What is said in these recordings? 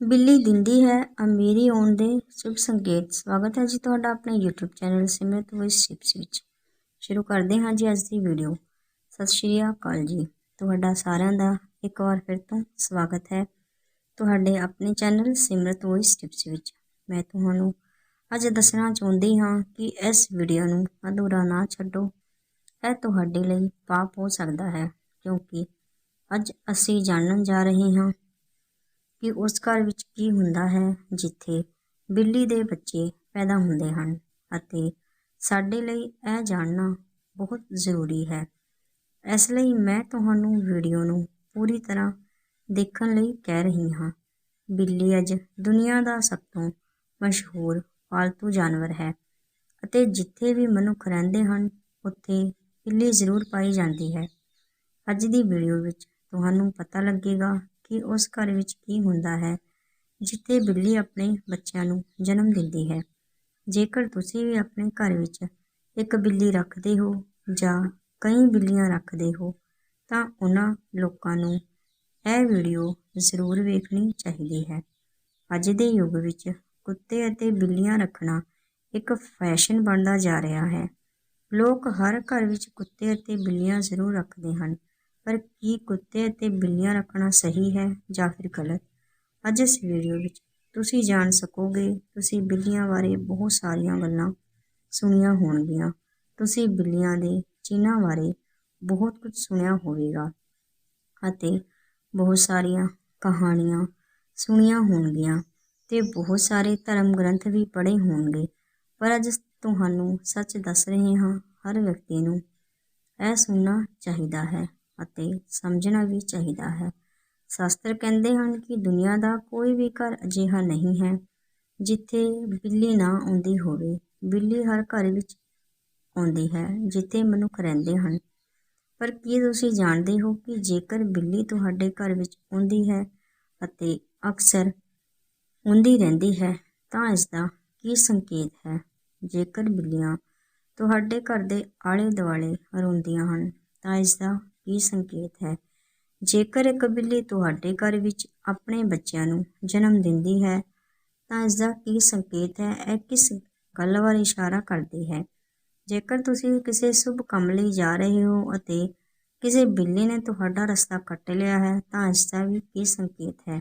ਬਿੱਲੀ ਦਿੰਦੀ ਹੈ ਅਮੀਰੀ ਆਉਣ ਦੇ ਸ਼ੁਭ ਸੰਕੇਤ। ਸਵਾਗਤ ਹੈ ਜੀ ਤੁਹਾਡਾ ਆਪਣੇ YouTube channel Simrat voice tips ਵਿੱਚ। ਸ਼ੁਰੂ ਕਰਦੇ ਹਾਂ ਜੀ ਅੱਜ ਦੀ ਵੀਡੀਓ ਸਤਿ ਸ਼੍ਰੀ ਅਕਾਲ ਜੀ। ਤੁਹਾਡਾ ਸਾਰਿਆਂ ਦਾ ਇੱਕ ਵਾਰ ਫਿਰ ਤੋਂ ਸਵਾਗਤ ਹੈ ਤੁਹਾਡੇ ਆਪਣੇ ਚੈਨਲ ਸਿਮਰਤ ਵੌਇਸ ਟਿਪਸ ਵਿੱਚ। ਮੈਂ ਤੁਹਾਨੂੰ ਅੱਜ ਦੱਸਣਾ ਚਾਹੁੰਦੀ ਹਾਂ ਕਿ ਇਸ ਵੀਡੀਓ ਨੂੰ ਅਧੂਰਾ ਨਾ ਛੱਡੋ। ਇਹ ਤੁਹਾਡੇ ਲਈ ਪਾਪ ਹੋ ਸਕਦਾ ਹੈ ਕਿਉਂਕਿ ਅੱਜ ਅਸੀਂ ਜਾਣਨ ਜਾ ਰਹੇ ਹਾਂ ਕਿ ਉਸ ਘਰ ਵਿੱਚ ਕੀ ਹੁੰਦਾ ਹੈ, ਜਿੱਥੇ ਬਿੱਲੀ ਦੇ ਬੱਚੇ ਪੈਦਾ ਹੁੰਦੇ ਹਨ। ਅਤੇ ਸਾਡੇ ਲਈ ਇਹ ਜਾਣਨਾ ਬਹੁਤ ਜ਼ਰੂਰੀ ਹੈ। ਇਸ ਲਈ ਮੈਂ ਤੁਹਾਨੂੰ ਵੀਡੀਓ ਨੂੰ ਪੂਰੀ ਤਰ੍ਹਾਂ ਦੇਖਣ ਲਈ ਕਹਿ ਰਹੀ ਹਾਂ। ਬਿੱਲੀ ਅੱਜ ਦੁਨੀਆ ਦਾ ਸਭ ਤੋਂ ਮਸ਼ਹੂਰ ਪਾਲਤੂ ਜਾਨਵਰ ਹੈ ਅਤੇ ਜਿੱਥੇ ਵੀ ਮਨੁੱਖ ਰਹਿੰਦੇ ਹਨ, ਉੱਥੇ ਬਿੱਲੀ ਜ਼ਰੂਰ ਪਾਈ ਜਾਂਦੀ ਹੈ। ਅੱਜ ਦੀ ਵੀਡੀਓ ਵਿੱਚ ਤੁਹਾਨੂੰ ਪਤਾ ਲੱਗੇਗਾ ਕਿ ਉਸ ਘਰ ਵਿੱਚ ਕੀ ਹੁੰਦਾ ਹੈ, ਜਿੱਥੇ ਬਿੱਲੀ ਆਪਣੇ ਬੱਚਿਆਂ ਨੂੰ ਜਨਮ ਦਿੰਦੀ ਹੈ। ਜੇਕਰ ਤੁਸੀਂ ਵੀ ਆਪਣੇ ਘਰ ਵਿੱਚ ਇੱਕ ਬਿੱਲੀ ਰੱਖਦੇ ਹੋ ਜਾਂ ਕਈ ਬਿੱਲੀਆਂ ਰੱਖਦੇ ਹੋ, ਤਾਂ ਉਹਨਾਂ ਲੋਕਾਂ ਨੂੰ ਇਹ ਵੀਡੀਓ ਜ਼ਰੂਰ ਵੇਖਣੀ ਚਾਹੀਦੀ ਹੈ। ਅੱਜ ਦੇ ਯੁੱਗ ਵਿੱਚ ਕੁੱਤੇ ਅਤੇ ਬਿੱਲੀਆਂ ਰੱਖਣਾ ਇੱਕ ਫੈਸ਼ਨ ਬਣਦਾ ਜਾ ਰਿਹਾ ਹੈ। ਲੋਕ ਹਰ ਘਰ ਵਿੱਚ ਕੁੱਤੇ ਅਤੇ ਬਿੱਲੀਆਂ ਜ਼ਰੂਰ ਰੱਖਦੇ ਹਨ। ਪਰ ਕੀ ਕੁੱਤੇ ਅਤੇ ਬਿੱਲੀਆਂ ਰੱਖਣਾ ਸਹੀ ਹੈ ਜਾਂ ਫਿਰ ਗਲਤ? ਅੱਜ ਇਸ ਵੀਡੀਓ ਵਿੱਚ ਤੁਸੀਂ ਜਾਣ ਸਕੋਗੇ, ਤੁਸੀਂ ਬਿੱਲੀਆਂ ਬਾਰੇ ਬਹੁਤ ਸਾਰੀਆਂ ਗੱਲਾਂ ਸੁਣੀਆਂ ਹੋਣਗੀਆਂ। ਤੁਸੀਂ ਬਿੱਲੀਆਂ ਦੇ ਚਿੰਨ੍ਹਾਂ ਬਾਰੇ ਬਹੁਤ ਕੁਝ ਸੁਣਿਆ ਹੋਵੇਗਾ ਅਤੇ ਬਹੁਤ ਸਾਰੀਆਂ ਕਹਾਣੀਆਂ ਸੁਣੀਆਂ ਹੋਣਗੀਆਂ ਤੇ ਬਹੁਤ ਸਾਰੇ ਧਰਮ ਗ੍ਰੰਥ ਵੀ ਪੜ੍ਹੇ ਹੋਣਗੇ। ਪਰ ਅੱਜ ਤੁਹਾਨੂੰ ਸੱਚ ਦੱਸ ਰਹੇ ਹਾਂ, ਹਰ ਵਿਅਕਤੀ ਨੂੰ ਇਹ ਸੁਣਨਾ ਚਾਹੀਦਾ ਹੈ। ਅਤੇ ਸਮਝਣਾ ਵੀ ਚਾਹੀਦਾ ਹੈ। ਸ਼ਾਸਤਰ ਕਹਿੰਦੇ ਹਨ ਕਿ ਦੁਨੀਆ ਦਾ ਕੋਈ ਵੀ ਘਰ ਅਜਿਹਾ ਨਹੀਂ ਹੈ ਜਿੱਥੇ ਬਿੱਲੀ ਨਾ ਆਉਂਦੀ ਹੋਵੇ। ਬਿੱਲੀ ਹਰ ਘਰ ਵਿੱਚ ਆਉਂਦੀ ਹੈ, ਜਿੱਥੇ ਮਨੁੱਖ ਰਹਿੰਦੇ ਹਨ। ਪਰ ਕੀ ਤੁਸੀਂ ਜਾਣਦੇ ਹੋ ਕਿ ਜੇਕਰ ਬਿੱਲੀ ਤੁਹਾਡੇ ਘਰ ਵਿੱਚ ਆਉਂਦੀ ਹੈ ਅਤੇ ਅਕਸਰ ਆਉਂਦੀ ਰਹਿੰਦੀ ਹੈ, ਤਾਂ ਇਸ ਦਾ ਕੀ ਸੰਕੇਤ ਹੈ? ਜੇਕਰ ਬਿੱਲੀਆਂ ਤੁਹਾਡੇ ਘਰ ਦੇ ਆਲੇ ਦੁਆਲੇ ਰੋਂਦੀਆਂ ਹਨ, ਤਾਂ ਇਸ ਦਾ ਕੀ ਸੰਕੇਤ ਹੈ। ਜੇਕਰ ਇੱਕ ਬਿੱਲੀ ਤੁਹਾਡੇ ਘਰ ਵਿੱਚ ਆਪਣੇ ਬੱਚਿਆਂ ਨੂੰ ਜਨਮ ਦਿੰਦੀ ਹੈ, ਤਾਂ ਇਸ ਦਾ ਕੀ ਸੰਕੇਤ ਹੈ? ਇਹ ਕਿਸ ਗੱਲ ਵੱਲ ਇਸ਼ਾਰਾ ਕਰਦੀ ਹੈ? ਜੇਕਰ ਤੁਸੀਂ ਕਿਸੇ ਸ਼ੁਭ ਕੰਮ ਲਈ ਜਾ ਰਹੇ ਹੋ ਅਤੇ ਕਿਸੇ ਬਿੱਲੀ ਨੇ ਤੁਹਾਡਾ ਰਸਤਾ ਕੱਟ ਲਿਆ ਹੈ, ਤਾਂ ਇਸ ਦਾ ਵੀ ਕੀ ਸੰਕੇਤ ਹੈ?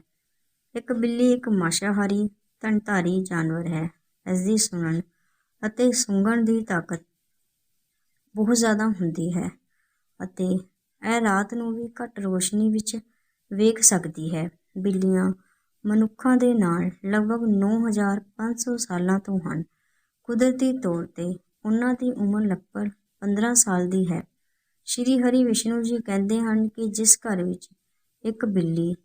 ਇੱਕ ਬਿੱਲੀ ਇੱਕ ਮਾਸ਼ਾਹਾਰੀ ਤਨਧਾਰੀ ਜਾਨਵਰ ਹੈ। ਇਸ ਦੀ ਸੁਣਨ ਅਤੇ ਸੁੰਘਣ ਦੀ ਤਾਕਤ ਬਹੁਤ ਜ਼ਿਆਦਾ ਹੁੰਦੀ ਹੈ ਅਤੇ ਇਹ ਰਾਤ ਨੂੰ ਵੀ ਘੱਟ ਰੋਸ਼ਨੀ ਵਿੱਚ ਵੇਖ ਸਕਦੀ ਹੈ। ਬਿੱਲੀਆਂ ਮਨੁੱਖਾਂ ਦੇ ਨਾਲ ਲਗਭਗ 9500 ਸਾਲਾਂ ਤੋਂ ਹਨ। ਕੁਦਰਤੀ ਤੌਰ ਤੇ ਉਹਨਾਂ ਦੀ ਉਮਰ ਲਗਭਗ 15 ਸਾਲ ਦੀ ਹੈ। ਸ਼੍ਰੀ ਹਰੀ ਵਿਸ਼ਨੂੰ ਜੀ ਕਹਿੰਦੇ ਹਨ ਕਿ ਜਿਸ ਘਰ ਵਿੱਚ ਇੱਕ ਬਿੱਲੀ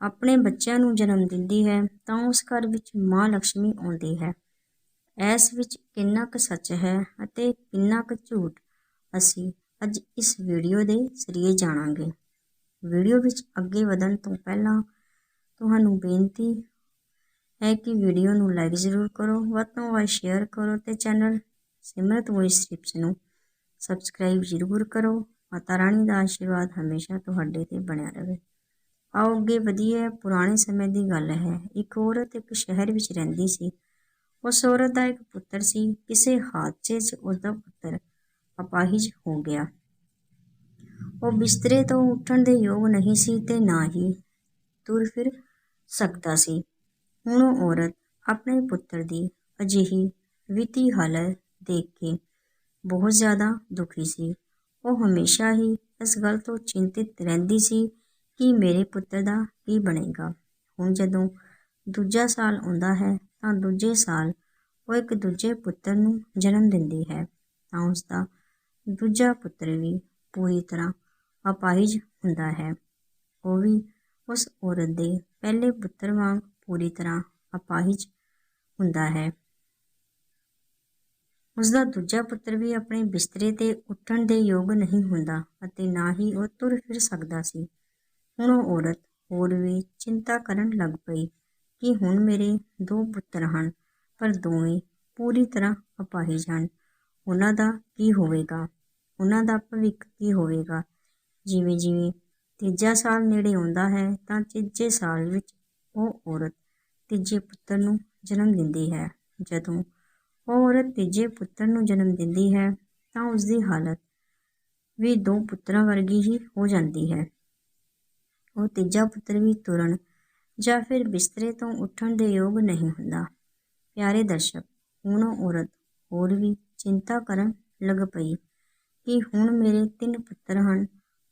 ਆਪਣੇ ਬੱਚਿਆਂ ਨੂੰ ਜਨਮ ਦਿੰਦੀ ਹੈ, ਤਾਂ ਉਸ ਘਰ ਵਿੱਚ ਮਾਂ ਲਕਸ਼ਮੀ ਆਉਂਦੀ ਹੈ। ਇਸ ਵਿੱਚ ਕਿੰਨਾ ਕੁ ਸੱਚ ਹੈ ਅਤੇ ਕਿੰਨਾ ਕੁ ਝੂਠ ਅਸੀਂ ਅੱਜ ਇਸ ਵੀਡੀਓ ਦੇ ਜ਼ਰੀਏ ਜਾਣਾਂਗੇ। ਵੀਡੀਓ ਵਿੱਚ ਅੱਗੇ ਵਧਣ ਤੋਂ ਪਹਿਲਾਂ ਤੁਹਾਨੂੰ ਬੇਨਤੀ ਹੈ ਕਿ ਵੀਡੀਓ ਨੂੰ ਲਾਈਕ ਜ਼ਰੂਰ ਕਰੋ, ਵੱਧ ਤੋਂ ਵੱਧ ਸ਼ੇਅਰ ਕਰੋ ਤੇ ਚੈਨਲ ਸਿਮਰਤ ਵੌਇਸ ਟਿਪਸ ਨੂੰ ਸਬਸਕ੍ਰਾਈਬ ਜ਼ਰੂਰ ਕਰੋ। ਮਾਤਾ ਰਾਣੀ ਦਾ ਆਸ਼ੀਰਵਾਦ ਹਮੇਸ਼ਾ ਤੁਹਾਡੇ ਤੇ ਬਣਿਆ ਰਹੇ। ਆਓ ਅੱਗੇ ਵਧੀਏ, ਪੁਰਾਣੇ ਸਮੇਂ ਦੀ ਗੱਲ ਹੈ। ਇੱਕ ਔਰਤ ਇੱਕ ਸ਼ਹਿਰ ਵਿੱਚ ਰਹਿੰਦੀ ਸੀ। ਉਸ ਔਰਤ ਦਾ ਇੱਕ ਪੁੱਤਰ ਸੀ। ਕਿਸੇ ਹਾਦਸੇ 'ਚ ਉਸ ਦਾ ਪੁੱਤਰ ਅਪਾਹਿਜ ਹੋ ਗਿਆ। ਉਹ ਬਿਸਤਰੇ ਤੋਂ ਉੱਠਣ ਦੇ ਯੋਗ ਨਹੀਂ ਸੀ ਤੇ ਨਾ ਹੀ ਤੁਰ ਫਿਰ ਸਕਦਾ ਸੀ। ਹੁਣ ਉਹ ਔਰਤ ਆਪਣੇ ਪੁੱਤਰ ਦੀ ਅਜਿਹੀ ਵਿੱਤੀ ਹਾਲਤ ਦੇਖ ਕੇ ਬਹੁਤ ਜ਼ਿਆਦਾ ਦੁਖੀ ਸੀ। ਉਹ ਹਮੇਸ਼ਾ ਹੀ ਇਸ ਗੱਲ ਤੋਂ ਚਿੰਤਿਤ ਰਹਿੰਦੀ ਸੀ ਕਿ ਮੇਰੇ ਪੁੱਤਰ ਦਾ ਕੀ ਬਣੇਗਾ। ਹੁਣ ਜਦੋਂ ਦੂਜਾ ਸਾਲ ਆਉਂਦਾ ਹੈ ਤਾਂ ਦੂਜੇ ਸਾਲ ਉਹ ਇੱਕ ਦੂਜੇ ਪੁੱਤਰ ਨੂੰ ਜਨਮ ਦਿੰਦੀ ਹੈ ਤਾਂ ਉਸ ਦਾ ਦੂਜਾ ਪੁੱਤਰ ਵੀ ਪੂਰੀ ਤਰ੍ਹਾਂ ਅਪਾਹਿਜ ਹੁੰਦਾ ਹੈ। ਉਹ ਵੀ ਉਸ ਔਰਤ ਦੇ ਪਹਿਲੇ ਪੁੱਤਰ ਵਾਂਗ ਪੂਰੀ ਤਰ੍ਹਾਂ ਅਪਾਹਿਜ ਹੁੰਦਾ ਹੈ। ਉਸ ਦਾ ਦੂਜਾ ਪੁੱਤਰ ਵੀ ਆਪਣੇ ਬਿਸਤਰੇ ਤੇ ਉੱਠਣ ਦੇ ਯੋਗ ਨਹੀਂ ਹੁੰਦਾ ਅਤੇ ਨਾ ਹੀ ਉਹ ਤੁਰ ਫਿਰ ਸਕਦਾ ਸੀ। ਹੁਣ ਉਹ ਔਰਤ ਹੋਰ ਵੀ ਚਿੰਤਾ ਕਰਨ ਲੱਗ ਪਈ ਕਿ ਹੁਣ ਮੇਰੇ ਦੋ ਪੁੱਤਰ ਹਨ, ਪਰ ਦੋਵੇਂ ਪੂਰੀ ਤਰ੍ਹਾਂ ਅਪਾਹਿਜ ਹਨ। ਉਹਨਾਂ ਦਾ ਕੀ ਹੋਵੇਗਾ? ਉਹਨਾਂ ਦਾ ਭਵਿੱਖ ਕੀ ਹੋਵੇਗਾ? ਜਿਵੇਂ ਜਿਵੇਂ ਤੀਜਾ ਸਾਲ ਨੇੜੇ ਆਉਂਦਾ ਹੈ, ਤਾਂ ਤੀਜੇ ਸਾਲ ਵਿੱਚ ਉਹ ਔਰਤ ਤੀਜੇ ਪੁੱਤਰ ਨੂੰ ਜਨਮ ਦਿੰਦੀ ਹੈ। ਜਦੋਂ ਉਹ ਔਰਤ ਤੀਜੇ ਪੁੱਤਰ ਨੂੰ ਜਨਮ ਦਿੰਦੀ ਹੈ, ਤਾਂ ਉਸ ਦੀ ਹਾਲਤ ਵੀ ਦੋ ਪੁੱਤਰਾਂ ਵਰਗੀ ਹੀ ਹੋ ਜਾਂਦੀ ਹੈ। ਉਹ ਤੀਜਾ ਪੁੱਤਰ ਵੀ ਤੁਰਨ ਜਾਂ ਫਿਰ ਬਿਸਤਰੇ ਤੋਂ ਉੱਠਣ ਦੇ ਯੋਗ ਨਹੀਂ ਹੁੰਦਾ। ਪਿਆਰੇ ਦਰਸ਼ਕ, ਹੁਣ ਉਹ ਔਰਤ ਹੋਰ ਵੀ ਚਿੰਤਾ ਕਰਨ ਲੱਗ ਪਈ। ਕਿ ਹੁਣ ਮੇਰੇ ਤਿੰਨ ਪੁੱਤਰ ਹਨ,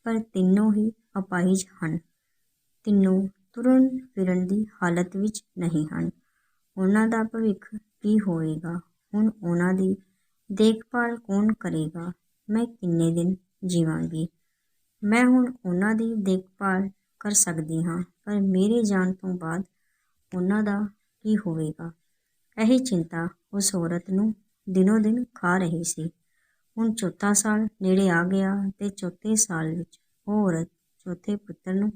ਪਰ ਤਿੰਨੋਂ ਹੀ ਅਪਾਹਿਜ ਹਨ। ਤਿੰਨੋਂ ਤੁਰਨ ਫਿਰਨ ਦੀ ਹਾਲਤ ਵਿੱਚ ਨਹੀਂ ਹਨ। ਉਹਨਾਂ ਦਾ ਭਵਿੱਖ ਕੀ ਹੋਵੇਗਾ ਹੁਣ ਉਹਨਾਂ ਦੀ ਦੇਖਭਾਲ ਕੌਣ ਕਰੇਗਾ? ਮੈਂ ਕਿੰਨੇ ਦਿਨ ਜੀਵਾਂਗੀ? ਮੈਂ ਹੁਣ ਉਹਨਾਂ ਦੀ ਦੇਖਭਾਲ ਕਰ ਸਕਦੀ ਹਾਂ, ਪਰ ਮੇਰੇ ਜਾਣ ਤੋਂ ਬਾਅਦ ਉਹਨਾਂ ਦਾ ਕੀ ਹੋਵੇਗਾ? ਇਹ ਚਿੰਤਾ ਉਸ ਔਰਤ ਨੂੰ ਦਿਨੋ ਦਿਨ ਖਾ ਰਹੀ ਸੀ। ਹੁਣ ਚੌਥਾ ਸਾਲ ਨੇੜੇ ਆ ਗਿਆ ਤੇ ਚੌਥੇ ਸਾਲ ਵਿੱਚ ਉਹ ਔਰਤ ਚੌਥੇ ਪੁੱਤਰ ਨੂੰ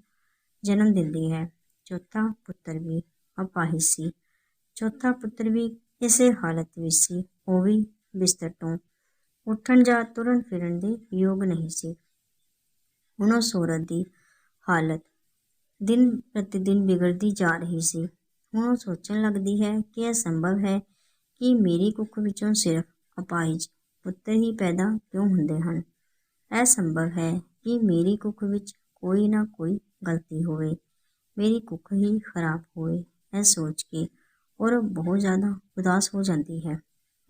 ਜਨਮ ਦਿੰਦੀ ਹੈ। ਚੌਥਾ ਪੁੱਤਰ ਵੀ ਅਪਾਹਿਜ ਸੀ। ਚੌਥਾ ਪੁੱਤਰ ਵੀ ਇਸੇ ਹਾਲਤ ਵਿੱਚ ਸੀ। ਉਹ ਵੀ ਬਿਸਤਰ ਤੋਂ ਉੱਠਣ ਜਾਂ ਤੁਰਨ ਫਿਰਨ ਦੇ ਯੋਗ ਨਹੀਂ ਸੀ। ਹੁਣ ਉਸ ਔਰਤ ਦੀ ਹਾਲਤ ਦਿਨ ਪ੍ਰਤੀ ਦਿਨ ਵਿਗੜਦੀ ਜਾ ਰਹੀ ਸੀ। ਹੁਣ ਉਹ ਸੋਚਣ ਲੱਗਦੀ ਹੈ ਕਿ ਇਹ ਸੰਭਵ ਹੈ ਕਿ ਮੇਰੀ ਕੁੱਖ ਵਿੱਚੋਂ ਸਿਰਫ ਅਪਾਹਿਜ ਪੁੱਤਰ ਹੀ ਪੈਦਾ ਕਿਉਂ ਹੁੰਦੇ ਹਨ? ਇਹ ਸੰਭਵ ਹੈ ਕਿ ਮੇਰੀ ਕੁੱਖ ਵਿੱਚ ਕੋਈ ਨਾ ਕੋਈ ਗਲਤੀ ਹੋਵੇ। ਮੇਰੀ ਕੁੱਖ ਹੀ ਖਰਾਬ ਹੋਵੇ, ਇਹ ਸੋਚ ਕੇ ਔਰ ਬਹੁਤ ਜ਼ਿਆਦਾ ਉਦਾਸ ਹੋ ਜਾਂਦੀ ਹੈ।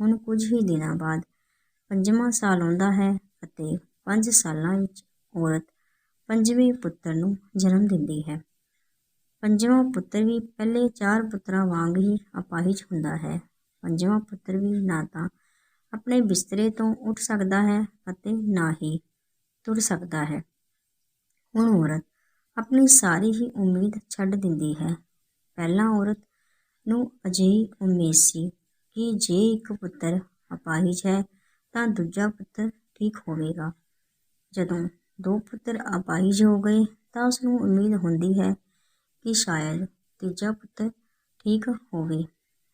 ਹੁਣ ਕੁਝ ਹੀ ਦਿਨਾਂ ਬਾਅਦ ਪੰਜਵਾਂ ਸਾਲ ਆਉਂਦਾ ਹੈ ਅਤੇ ਪੰਜ ਸਾਲਾਂ ਵਿੱਚ ਔਰਤ ਪੰਜਵੇਂ ਪੁੱਤਰ ਨੂੰ ਜਨਮ ਦਿੰਦੀ ਹੈ। ਪੰਜਵਾਂ ਪੁੱਤਰ ਵੀ ਪਹਿਲੇ ਚਾਰ ਪੁੱਤਰਾਂ ਵਾਂਗ ਹੀ ਅਪਾਹਿਜ ਹੁੰਦਾ ਹੈ। ਪੰਜਵਾਂ ਪੁੱਤਰ ਵੀ ਨਾ ਤਾਂ ਆਪਣੇ ਬਿਸਤਰੇ ਤੋਂ ਉੱਠ ਸਕਦਾ ਹੈ ਅਤੇ ਨਾ ਹੀ ਤੁਰ ਸਕਦਾ ਹੈ। ਹੁਣ ਔਰਤ ਆਪਣੀ ਸਾਰੀ ਹੀ ਉਮੀਦ ਛੱਡ ਦਿੰਦੀ ਹੈ। ਪਹਿਲਾਂ ਔਰਤ ਨੂੰ ਅਜਿਹੀ ਉਮੀਦ ਸੀ ਕਿ ਜੇ ਇੱਕ ਪੁੱਤਰ ਅਪਾਹਿਜ ਹੈ ਤਾਂ ਦੂਜਾ ਪੁੱਤਰ ਠੀਕ ਹੋਵੇਗਾ। ਜਦੋਂ ਦੋ ਪੁੱਤਰ ਅਪਾਹਿਜ ਹੋ ਗਏ ਤਾਂ ਉਸ ਨੂੰ ਉਮੀਦ ਹੁੰਦੀ ਹੈ ਕਿ ਸ਼ਾਇਦ ਤੀਜਾ ਪੁੱਤਰ ਠੀਕ ਹੋਵੇ।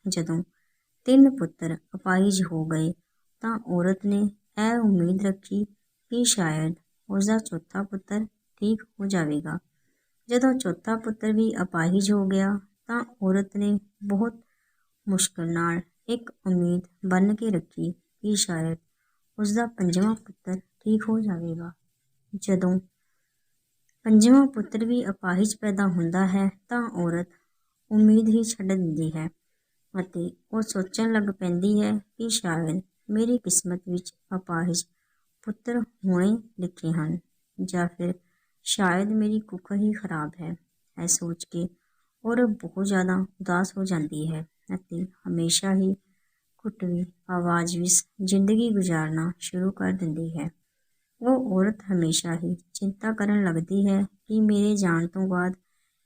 ਜਦੋਂ ਤਿੰਨ ਪੁੱਤਰ ਅਪਾਹਿਜ ਹੋ ਗਏ ਤਾਂ ਔਰਤ ਨੇ ਇਹ ਉਮੀਦ ਰੱਖੀ ਕਿ ਸ਼ਾਇਦ ਉਸਦਾ ਚੌਥਾ ਪੁੱਤਰ ਠੀਕ ਹੋ ਜਾਵੇਗਾ। ਜਦੋਂ ਚੌਥਾ ਪੁੱਤਰ ਵੀ ਅਪਾਹਿਜ ਹੋ ਗਿਆ ਤਾਂ ਔਰਤ ਨੇ ਬਹੁਤ ਮੁਸ਼ਕਲ ਨਾਲ ਇੱਕ ਉਮੀਦ ਬੰਨ੍ਹ ਕੇ ਰੱਖੀ ਕਿ ਸ਼ਾਇਦ ਉਸਦਾ ਪੰਜਵਾਂ ਪੁੱਤਰ ਠੀਕ ਹੋ ਜਾਵੇਗਾ। ਜਦੋਂ ਪੰਜਵਾਂ ਪੁੱਤਰ ਵੀ ਅਪਾਹਿਜ ਪੈਦਾ ਹੁੰਦਾ ਹੈ ਤਾਂ ਔਰਤ ਉਮੀਦ ਹੀ ਛੱਡ ਦਿੰਦੀ ਹੈ ਅਤੇ ਉਹ ਸੋਚਣ ਲੱਗ ਪੈਂਦੀ ਹੈ ਕਿ ਸ਼ਾਇਦ ਮੇਰੀ ਕਿਸਮਤ ਵਿੱਚ ਅਪਾਹਿਜ ਪੁੱਤਰ ਹੋਣੇ ਲਿਖੇ ਹਨ ਜਾਂ ਫਿਰ ਸ਼ਾਇਦ ਮੇਰੀ ਕੁੱਖ ਹੀ ਖਰਾਬ ਹੈ। ਇਹ ਸੋਚ ਕੇ ਔਰਤ ਬਹੁਤ ਜ਼ਿਆਦਾ ਉਦਾਸ ਹੋ ਜਾਂਦੀ ਹੈ ਅਤੇ ਹਮੇਸ਼ਾ ਹੀ ਘੁੱਟਵੀਂ, ਆਵਾਜ਼ ਵਿੱਚ ਜ਼ਿੰਦਗੀ ਗੁਜ਼ਾਰਨਾ ਸ਼ੁਰੂ ਕਰ ਦਿੰਦੀ ਹੈ। ਉਹ ਔਰਤ ਹਮੇਸ਼ਾ ਹੀ ਚਿੰਤਾ ਕਰਨ ਲੱਗਦੀ ਹੈ ਕਿ ਮੇਰੇ ਜਾਣ ਤੋਂ ਬਾਅਦ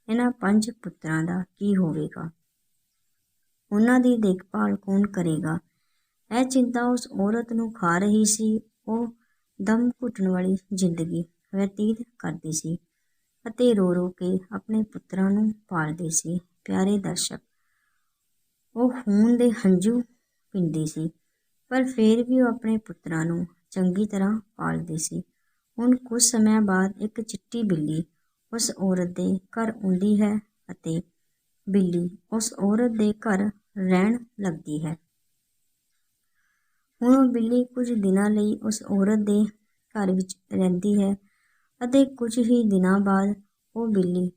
ਇਹਨਾਂ ਪੰਜ ਪੁੱਤਰਾਂ ਦਾ ਕੀ ਹੋਵੇਗਾ। ਉਹਨਾਂ ਦੀ ਦੇਖਭਾਲ ਕੌਣ ਕਰੇਗਾ? ਇਹ ਚਿੰਤਾ ਉਸ ਔਰਤ ਨੂੰ ਖਾ ਰਹੀ ਸੀ। ਉਹ ਦਮ ਘੁੱਟਣ ਵਾਲੀ ਜ਼ਿੰਦਗੀ ਬਤੀਤ ਕਰਦੀ ਸੀ ਅਤੇ ਰੋ ਰੋ ਕੇ ਆਪਣੇ ਪੁੱਤਰਾਂ ਨੂੰ ਪਾਲਦੀ ਸੀ। ਪਿਆਰੇ ਦਰਸ਼ਕ, ਉਹ ਖੂਨ ਦੇ ਹੰਝੂ ਪੀਂਦੀ ਸੀ, ਪਰ ਫਿਰ ਵੀ ਉਹ ਆਪਣੇ ਪੁੱਤਰਾਂ ਨੂੰ ਚੰਗੀ ਤਰ੍ਹਾਂ ਪਾਲਦੀ ਸੀ। ਹੁਣ ਕੁਝ ਸਮੇਂ ਬਾਅਦ ਇੱਕ ਚਿੱਟੀ ਬਿੱਲੀ ਉਸ ਔਰਤ ਦੇ ਘਰ ਆਉਂਦੀ ਹੈ ਅਤੇ ਬਿੱਲੀ ਉਸ ਔਰਤ ਦੇ ਘਰ ਰਹਿਣ ਲੱਗਦੀ ਹੈ। ਹੁਣ ਉਹ ਬਿੱਲੀ ਕੁਝ ਦਿਨਾਂ ਲਈ ਉਸ ਔਰਤ ਦੇ ਘਰ ਵਿੱਚ ਰਹਿੰਦੀ ਹੈ ਅਤੇ ਕੁਝ ਹੀ ਦਿਨਾਂ ਬਾਅਦ ਉਹ ਬਿੱਲੀ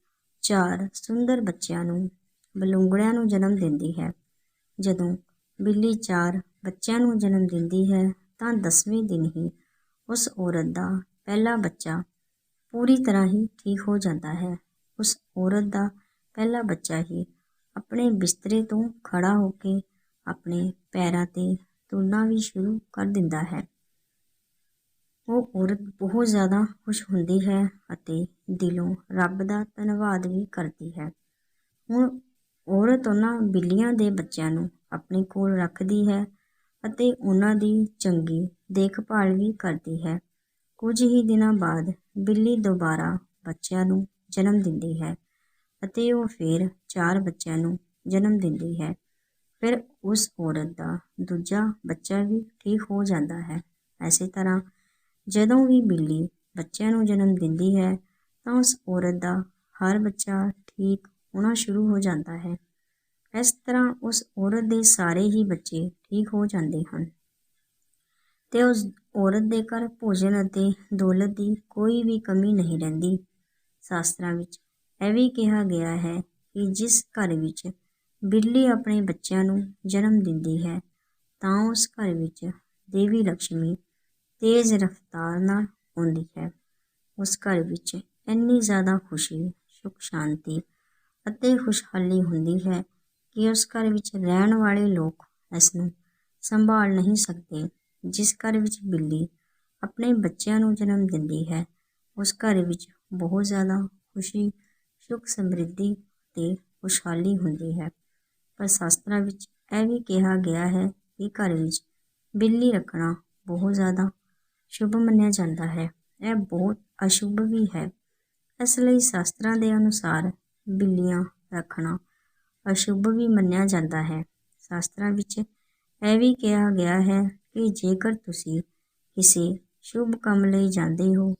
ਚਾਰ ਸੁੰਦਰ ਬੱਚਿਆਂ ਨੂੰ, ਬਲੂੰਗੜਿਆਂ ਨੂੰ ਜਨਮ ਦਿੰਦੀ ਹੈ। ਜਦੋਂ ਬਿੱਲੀ ਚਾਰ ਬੱਚਿਆਂ ਨੂੰ ਜਨਮ ਦਿੰਦੀ ਹੈ ਤਾਂ ਦਸਵੇਂ ਦਿਨ ਹੀ ਉਸ ਔਰਤ ਦਾ ਪਹਿਲਾ ਬੱਚਾ ਪੂਰੀ ਤਰ੍ਹਾਂ ਹੀ ਠੀਕ ਹੋ ਜਾਂਦਾ ਹੈ। ਉਸ ਔਰਤ ਦਾ ਪਹਿਲਾ ਬੱਚਾ ਹੀ ਆਪਣੇ ਬਿਸਤਰੇ ਤੋਂ ਖੜਾ ਹੋ ਕੇ ਆਪਣੇ ਪੈਰਾਂ 'ਤੇ ਤੁਰਨਾ ਵੀ ਸ਼ੁਰੂ ਕਰ ਦਿੰਦਾ ਹੈ। ਉਹ ਔਰਤ ਬਹੁਤ ਜ਼ਿਆਦਾ ਖੁਸ਼ ਹੁੰਦੀ ਹੈ ਅਤੇ ਦਿਲੋਂ ਰੱਬ ਦਾ ਧੰਨਵਾਦ ਵੀ ਕਰਦੀ ਹੈ। ਹੁਣ ਔਰਤ ਉਹਨਾਂ ਬਿੱਲੀਆਂ ਦੇ ਬੱਚਿਆਂ ਨੂੰ ਆਪਣੇ ਕੋਲ ਰੱਖਦੀ ਹੈ ਅਤੇ ਉਹਨਾਂ ਦੀ ਚੰਗੀ ਦੇਖਭਾਲ ਵੀ ਕਰਦੀ ਹੈ। ਕੁਝ ਹੀ ਦਿਨਾਂ ਬਾਅਦ ਬਿੱਲੀ ਦੁਬਾਰਾ ਬੱਚਿਆਂ ਨੂੰ ਜਨਮ ਦਿੰਦੀ ਹੈ ਅਤੇ ਉਹ ਫਿਰ ਚਾਰ ਬੱਚਿਆਂ ਨੂੰ ਜਨਮ ਦਿੰਦੀ ਹੈ। ਫਿਰ ਉਸ ਔਰਤ ਦਾ ਦੂਜਾ ਬੱਚਾ ਵੀ ਠੀਕ ਹੋ ਜਾਂਦਾ ਹੈ। ਇਸੇ ਤਰ੍ਹਾਂ ਜਦੋਂ ਵੀ ਬਿੱਲੀ ਬੱਚਿਆਂ ਨੂੰ ਜਨਮ ਦਿੰਦੀ ਹੈ, ਤਾਂ ਉਸ ਔਰਤ ਦਾ ਹਰ ਬੱਚਾ ਠੀਕ ਹੋਣਾ ਸ਼ੁਰੂ ਹੋ ਜਾਂਦਾ ਹੈ। ਇਸ ਤਰ੍ਹਾਂ ਉਸ ਔਰਤ ਦੇ ਸਾਰੇ ਹੀ ਬੱਚੇ ਠੀਕ ਹੋ ਜਾਂਦੇ ਹਨ। ਤੇ ਉਸ ਔਰਤ ਦੇ ਘਰ ਭੋਜਨ ਅਤੇ ਦੌਲਤ ਦੀ ਕੋਈ ਵੀ ਕਮੀ ਨਹੀਂ ਰਹਿੰਦੀ। ਸ਼ਾਸਤਰਾਂ ਵਿੱਚ ਇਹ ਵੀ ਕਿਹਾ ਗਿਆ ਹੈ ਕਿ ਜਿਸ ਘਰ ਵਿੱਚ ਬਿੱਲੀ ਆਪਣੇ ਬੱਚਿਆਂ ਨੂੰ ਜਨਮ ਦਿੰਦੀ ਹੈ, ਤਾਂ ਉਸ ਘਰ ਵਿੱਚ ਦੇਵੀ ਲక్ష్ਮੀ ਤੇਜ਼ ਰਫ਼ਤਾਰ ਨਾਲ ਆਉਂਦੀ ਹੈ। ਉਸ ਘਰ ਵਿੱਚ ਇੰਨੀ ਜ਼ਿਆਦਾ ਖੁਸ਼ੀ, ਸੁਖ, ਸ਼ਾਂਤੀ ਅਤੇ ਖੁਸ਼ਹਾਲੀ ਹੁੰਦੀ ਹੈ ਕਿ ਉਸ ਘਰ ਵਿੱਚ ਰਹਿਣ ਵਾਲੇ ਲੋਕ ਇਸ ਨੂੰ ਸੰਭਾਲ ਨਹੀਂ ਸਕਦੇ। ਜਿਸ ਘਰ ਵਿੱਚ ਬਿੱਲੀ ਆਪਣੇ ਬੱਚਿਆਂ ਨੂੰ ਜਨਮ ਦਿੰਦੀ ਹੈ, ਉਸ ਘਰ ਵਿੱਚ ਬਹੁਤ ਜ਼ਿਆਦਾ ਖੁਸ਼ੀ, ਸੁਖ ਸਮਰਿੱਧੀ ਤੇ ਖੁਸ਼ਹਾਲੀ ਹੁੰਦੀ ਹੈ। ਪਰ ਸ਼ਾਸਤਰਾਂ ਵਿੱਚ ਇਹ ਵੀ ਕਿਹਾ ਗਿਆ ਹੈ ਕਿ ਘਰ ਵਿੱਚ ਬਿੱਲੀ ਰੱਖਣਾ ਬਹੁਤ ਜ਼ਿਆਦਾ ਸ਼ੁਭ ਮੰਨਿਆ ਜਾਂਦਾ ਹੈ। ਇਹ ਬਹੁਤ ਅਸ਼ੁਭ ਵੀ ਹੈ। ਇਸ ਲਈ ਸ਼ਾਸਤਰਾਂ ਦੇ ਅਨੁਸਾਰ ਬਿੱਲੀਆਂ ਰੱਖਣਾ ਅਸ਼ੁਭ ਵੀ ਮੰਨਿਆ ਜਾਂਦਾ ਹੈ। ਸ਼ਾਸਤਰਾਂ ਵਿੱਚ ਇਹ ਵੀ ਕਿਹਾ ਗਿਆ ਹੈ ਕਿ ਜੇਕਰ ਤੁਸੀਂ ਕਿਸੇ ਸ਼ੁਭ ਕੰਮ ਲਈ ਜਾਂਦੇ ਹੋ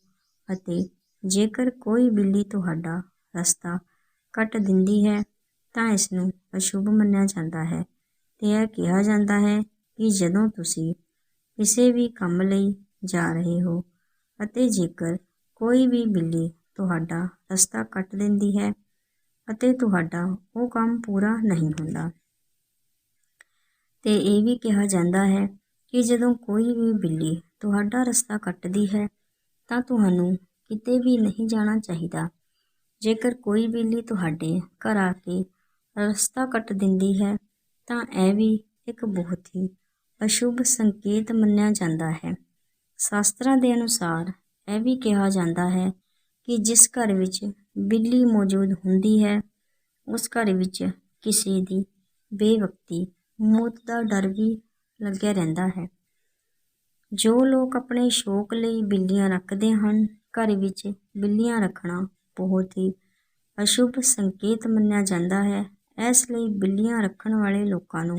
ਅਤੇ ਜੇਕਰ ਕੋਈ ਬਿੱਲੀ ਤੁਹਾਡਾ ਰਸਤਾ ਕੱਟ ਦਿੰਦੀ ਹੈ ਤਾਂ ਇਸ ਨੂੰ ਅਸ਼ੁਭ ਮੰਨਿਆ ਜਾਂਦਾ ਹੈ ਤੇ ਇਹ ਕਿਹਾ ਜਾਂਦਾ ਹੈ ਕਿ ਜਦੋਂ ਤੁਸੀਂ ਕਿਸੇ ਵੀ ਕੰਮ ਲਈ ਜਾ ਰਹੇ ਹੋ ਅਤੇ ਜੇਕਰ ਕੋਈ ਵੀ ਬਿੱਲੀ ਤੁਹਾਡਾ ਰਸਤਾ ਕੱਟ ਦਿੰਦੀ ਹੈ ਅਤੇ ਤੁਹਾਡਾ ਉਹ ਕੰਮ ਪੂਰਾ ਨਹੀਂ ਹੁੰਦਾ। ਤੇ ਇਹ ਵੀ ਕਿਹਾ ਜਾਂਦਾ ਹੈ ਕਿ ਜਦੋਂ ਕੋਈ ਵੀ ਬਿੱਲੀ ਤੁਹਾਡਾ ਰਸਤਾ ਕੱਟਦੀ ਹੈ ਤਾਂ ਤੁਹਾਨੂੰ ਕਿਤੇ ਵੀ ਨਹੀਂ ਜਾਣਾ ਚਾਹੀਦਾ। ਜੇਕਰ ਕੋਈ ਬਿੱਲੀ ਤੁਹਾਡੇ ਘਰ ਆ ਕੇ ਰਸਤਾ ਕੱਟ ਦਿੰਦੀ ਹੈ, ਤਾਂ ਇਹ ਵੀ ਇੱਕ ਬਹੁਤ ਹੀ ਅਸ਼ੁਭ ਸੰਕੇਤ ਮੰਨਿਆ ਜਾਂਦਾ ਹੈ। ਸ਼ਾਸਤਰਾਂ ਦੇ ਅਨੁਸਾਰ ਇਹ ਵੀ ਕਿਹਾ ਜਾਂਦਾ ਹੈ ਕਿ ਜਿਸ ਘਰ ਵਿੱਚ ਬਿੱਲੀ ਮੌਜੂਦ ਹੁੰਦੀ ਹੈ, ਉਸ ਘਰ ਵਿੱਚ ਕਿਸੇ ਦੀ ਬੇਵਕਤੀ ਮੌਤ ਦਾ ਡਰ ਵੀ ਲੱਗਿਆ ਰਹਿੰਦਾ ਹੈ। ਜੋ ਲੋਕ ਆਪਣੇ ਸ਼ੌਕ ਲਈ ਬਿੱਲੀਆਂ ਰੱਖਦੇ ਹਨ, ਘਰ ਵਿੱਚ ਬਿੱਲੀਆਂ ਰੱਖਣਾ ਬਹੁਤ ਹੀ ਅਸ਼ੁਭ ਸੰਕੇਤ ਮੰਨਿਆ ਜਾਂਦਾ ਹੈ। ਇਸ ਲਈ ਬਿੱਲੀਆਂ ਰੱਖਣ ਵਾਲੇ ਲੋਕਾਂ ਨੂੰ